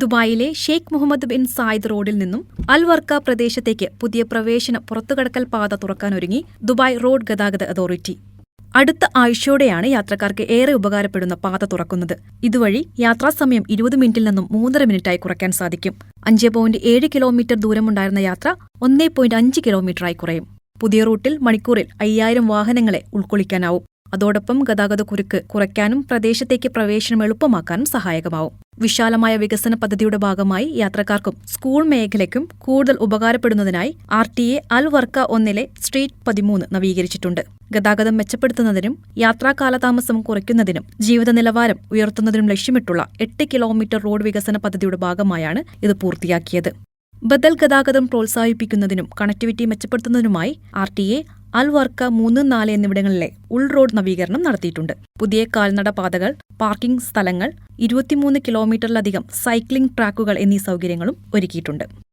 ദുബായിലെ Sheikh Muhammad bin Zayed റോഡിൽ നിന്നും അൽവർക്ക പ്രദേശത്തേക്ക് പുതിയ പ്രവേശന പുറത്തുകടക്കൽ പാത തുറക്കാനൊരുങ്ങി ദുബായ് റോഡ് ഗതാഗത അതോറിറ്റി. അടുത്ത ആഴ്ചയോടെയാണ് യാത്രക്കാർക്ക് ഏറെ ഉപകാരപ്പെടുന്ന പാത തുറക്കുന്നത്. ഇതുവഴി യാത്രാസമയം ഇരുപത് മിനിറ്റിൽ നിന്നും മൂന്നര മിനിറ്റായി കുറയ്ക്കാൻ സാധിക്കും. അഞ്ച് പോയിന്റ് ഏഴ് കിലോമീറ്റർ ദൂരമുണ്ടായിരുന്ന യാത്ര ഒന്നേ പോയിന്റ് അഞ്ച് കിലോമീറ്ററായി കുറയും. പുതിയ റൂട്ടിൽ മണിക്കൂറിൽ അയ്യായിരം വാഹനങ്ങളെ ഉൾക്കൊള്ളിക്കാനാവും. അതോടൊപ്പം ഗതാഗത കുരുക്ക് കുറയ്ക്കാനും പ്രദേശത്തേക്ക് പ്രവേശനം എളുപ്പമാക്കാനും സഹായകമാവും. വിശാലമായ വികസന പദ്ധതിയുടെ ഭാഗമായി യാത്രക്കാർക്കും സ്കൂൾ മേഖലയ്ക്കും കൂടുതൽ ഉപകാരപ്പെടുന്നതിനായി R T A Al Warqa ഒന്നിലെ സ്ട്രീറ്റ് പതിമൂന്ന് നവീകരിച്ചിട്ടുണ്ട്. ഗതാഗതം മെച്ചപ്പെടുത്തുന്നതിനും യാത്രാ കാലതാമസം കുറയ്ക്കുന്നതിനും ജീവിത നിലവാരം ഉയർത്തുന്നതിനും ലക്ഷ്യമിട്ടുള്ള എട്ട് കിലോമീറ്റർ റോഡ് വികസന പദ്ധതിയുടെ ഭാഗമായാണ് ഇത് പൂർത്തിയാക്കിയത്. ബദൽ ഗതാഗതം പ്രോത്സാഹിപ്പിക്കുന്നതിനും connectivity മെച്ചപ്പെടുത്തുന്നതിനുമായി R T A Al Warqa മൂന്ന് നാല് എന്നിവിടങ്ങളിലെ ഉൾ റോഡ് നവീകരണം നടത്തിയിട്ടുണ്ട്. പുതിയ കാൽനട പാതകൾ പാർക്കിംഗ് സ്ഥലങ്ങൾ ഇരുപത്തിമൂന്ന് കിലോമീറ്ററിലധികം സൈക്ലിംഗ് ട്രാക്കുകൾ എന്നീ സൗകര്യങ്ങളും ഒരുക്കിയിട്ടുണ്ട്.